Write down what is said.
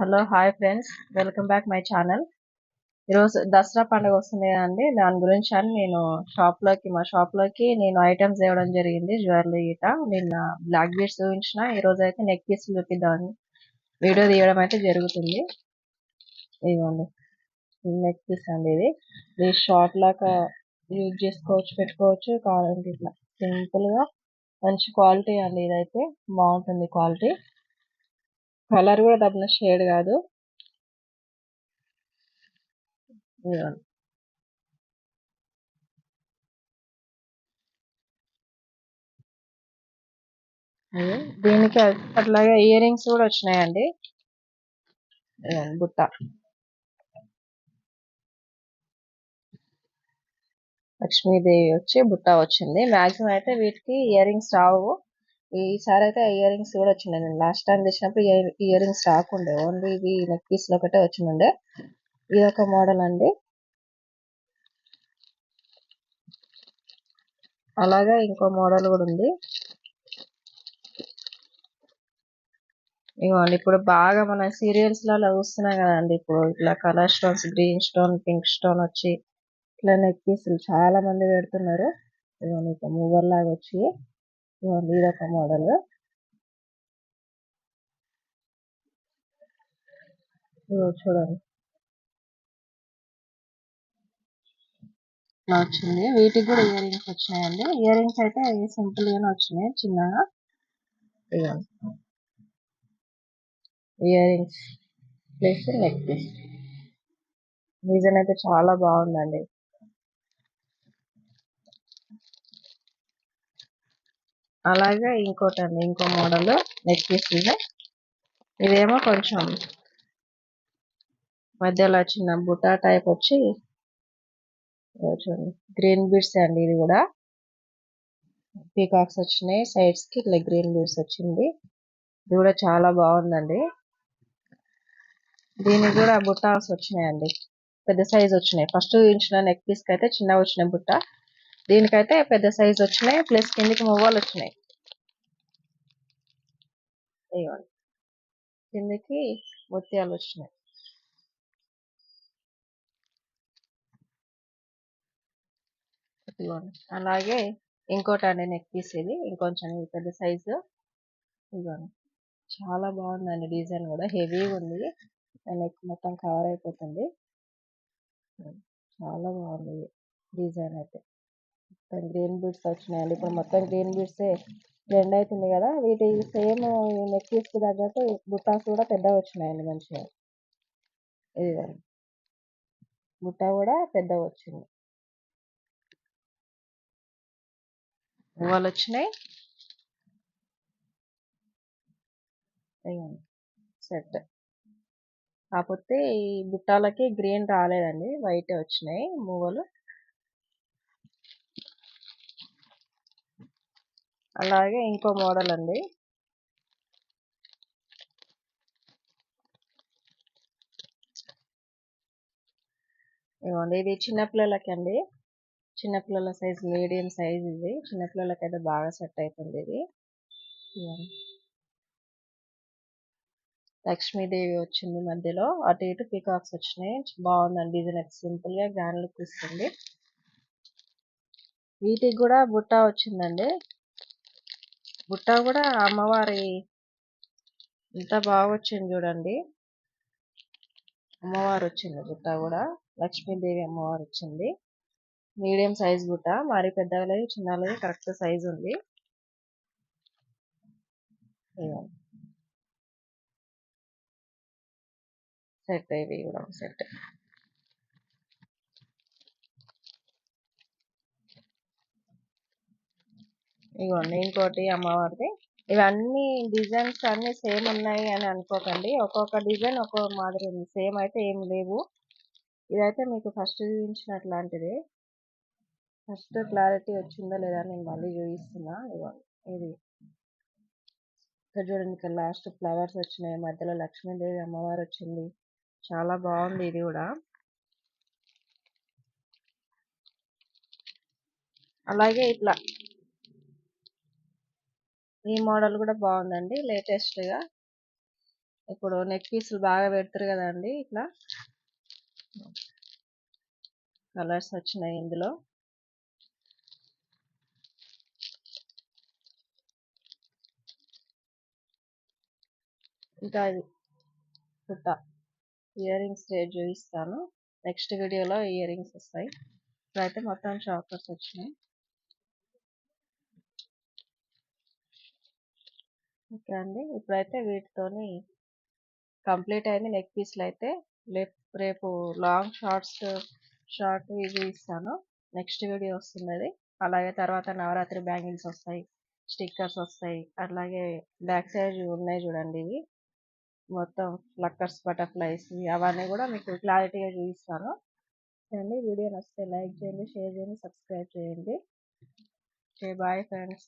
Hello hi friends. Welcome back my channel. ఈరోజు దసరా పండుగ వస్తుంది కదండి. దాని గురించి అని నేను షాప్లోకి మా షాప్లోకి నేను ఐటమ్స్ ఇవ్వడం జరిగింది. జ్యువెలరీ గీట. నిన్న బ్లాక్ బీడ్స్ చూపించిన ఈరోజు అయితే నెక్ పీస్ చూపిద్దామని వీడియో తీయడం అయితే జరుగుతుంది. ఇదిగోండి. నెక్ పీస్ అండి ఇది. ఇది షార్ట్ లాగా యూజ్ చేసుకోవచ్చు పెట్టుకోవచ్చు కావాలంటే ఇట్లా. సింపుల్గా మంచి క్వాలిటీ అండి ఇదైతే. బాగుంటుంది క్వాలిటీ కలర్ కూడా దబ్బిన షేడ్ కాదు. దీనికి అట్లాగే ఇయర్ రింగ్స్ కూడా వచ్చినాయండి. బుట్ట. లక్ష్మీదేవి వచ్చి బుట్ట వచ్చింది. మాక్సిమం అయితే వీటికి ఇయర్ రింగ్స్ రావు. ఈసారి అయితే ఇయర్ రింగ్స్ కూడా వచ్చినాయి నేను లాస్ట్ టైం తెచ్చినప్పుడు ఇయర్ రింగ్స్ రాకుండే. ఓన్లీ ఇవి నెక్ పీస్లో ఒకటే వచ్చిండే ఇది ఒక మోడల్ అండి. అలాగే ఇంకో మోడల్ కూడా ఉంది. ఇవ్వండి ఇప్పుడు బాగా మన సీరియల్స్లలో చూస్తున్నాం కదండి. ఇప్పుడు ఇట్లా colour stones green stone pink stone వచ్చి ఇట్లా నెక్ పీసులు చాలా మంది పెడుతున్నారు. ఇవ్వండి ఇక మూవర్ లాగా వచ్చి ఇవ్వండి ఇది ఒక మోడల్ చూడండి. ఇట్లా వచ్చింది. వీటికి కూడా ఇయర్ రింగ్స్ వచ్చినాయండి. ఇయర్ రింగ్స్ అయితే సింపుల్ గానే వచ్చినాయి చిన్నగా. Ear rings plus neck piece. Design అయితే చాలా బాగుందండి. అలాగే ఇంకోటి అండి ఇంకో మోడల్ నెక్ పీస్ ఇదేమో కొంచెం మధ్యలో చిన్న బుటా టైప్ వచ్చి చూడండి గ్రీన్ బీడ్స్ అండి ఇది కూడా. పీకాక్స్ వచ్చినాయి సైడ్స్కి ఇట్లా గ్రీన్ బీడ్స్ వచ్చింది. ఇది కూడా చాలా బాగుందండి. దీనికి కూడా బుట్టాస్ వచ్చినాయండి. పెద్ద సైజ్ వచ్చినాయి. ఫస్ట్ చూపించిన నెక్ పీస్కి అయితే చిన్నగా వచ్చినాయి బుట్ట దీనికైతే పెద్ద సైజ్ వచ్చినాయి ప్లస్ కిందికి మొవ్వలు వచ్చినాయి. ఇవ్వండి కిందికి ముత్యాలు వచ్చినాయి. ఇదిగోండి. అలాగే ఇంకోటి అండి నెక్ పీస్ ఇది. ఇంకొంచెం ఇది పెద్ద సైజు ఇదిగోండి. చాలా బాగుందండి డిజైన్ కూడా. హెవీగా ఉంది. నెక్ మొత్తం కవర్ అయిపోతుంది. చాలా బాగుంది డిజైన్ అయితే. మొత్తం గ్రీన్ బీడ్స్ వచ్చినాయండి. ఇప్పుడు మొత్తం గ్రీన్ బీడ్సే ట్రెండ్ అవుతుంది కదా. వీటి సేమ్ నెక్కి తగ్గట్టు బుట్టాస్ కూడా పెద్దగా వచ్చినాయండి మంచిగా. ఇదిగోండి బుట్ట కూడా పెద్దగా వచ్చింది. పువ్వాలు వచ్చినాయి. సెట్. కాకపోతే ఈ బుట్టాలకి గ్రీన్ రాలేదండి. వైట్ వచ్చినాయి. మూవలు అలాగే ఇంకో మోడల్ అండి. ఇవ్వండి ఇది చిన్నపిల్లలకి అండి చిన్నపిల్లల సైజ్ మీడియం సైజ్ ఇది. చిన్నపిల్లలకి అయితే బాగా సెట్ అవుతుంది ఇది. లక్ష్మీదేవి వచ్చింది మధ్యలో. అటు ఇటు పీకాక్స్ వచ్చినాయి. బాగుందండి డిజైన్ సింపుల్గా గ్రాండ్ లుక్ ఇస్తుంది. వీటికి కూడా బుట్ట వచ్చిందండి. బుట్ట కూడా అమ్మవారి ఎంత బాగా వచ్చింది చూడండి. అమ్మవారు వచ్చింది బుట్ట కూడా. లక్ష్మీదేవి అమ్మవారు వచ్చింది మీడియం సైజ్ బుట్ట. మరి పెద్దగా చిన్నది కరెక్ట్ సైజ్ ఉంది. సెట్ ఇవి కూడా సెట్. ఇగోండి ఇంకోటి అమ్మవారిది. ఇవన్నీ డిజైన్స్ అన్ని సేమ్ ఉన్నాయి అని అనుకోకండి. ఒక్కొక్క డిజైన్ ఒక్కొక్క మాదిరి ఉంది. సేమ్ అయితే ఏం లేవు. ఇదైతే మీకు ఫస్ట్ చూపించినట్లాంటిది. ఫస్ట్ క్లారిటీ వచ్చిందా లేదా నేను మళ్ళీ చూపిస్తున్నా. ఇది. ఇక్కడ చూడండి ఇక్కడ లాస్ట్ ఫ్లవర్స్ వచ్చినాయి. మధ్యలో లక్ష్మీదేవి అమ్మవారు వచ్చింది. చాలా బాగుంది ఇది కూడా. అలాగే ఇట్లా ఈ మోడల్ కూడా బాగుందండి లేటెస్ట్గా ఇప్పుడు నెక్ పీసులు బాగా పెడతారు కదండి ఇట్లా. కలర్స్ వచ్చినాయి ఇందులో. ఇంకా ఇది కుట్ట ఇయర్ రింగ్స్ రేట్ చూపిస్తాను. నెక్స్ట్ వీడియోలో ఇయర్ రింగ్స్ వస్తాయి. ఇప్పుడైతే మొత్తం షాపర్స్ వచ్చినాయి. ఓకే అండి. ఇప్పుడైతే వీటితోని కంప్లీట్ అయింది. నెక్ పీస్లు అయితే రేపు లాంగ్ షార్ట్స్ షార్ట్ ఇవి ఇస్తాను. నెక్స్ట్ వీడియో వస్తుంది అది అలాగే తర్వాత నవరాత్రి బ్యాంగిల్స్ వస్తాయి స్టిక్కర్స్ వస్తాయి అట్లాగే బ్యాక్ సైడ్ ఉన్నాయి చూడండి ఇవి. మొత్తం ఫ్లక్కర్స్ బటర్ఫ్లైస్ అవన్నీ కూడా మీకు క్లారిటీగా చూపిస్తాను. అండి వీడియో నచ్చితే లైక్ చేయండి షేర్ చేయండి సబ్స్క్రైబ్ చేయండి. Okay bye friends.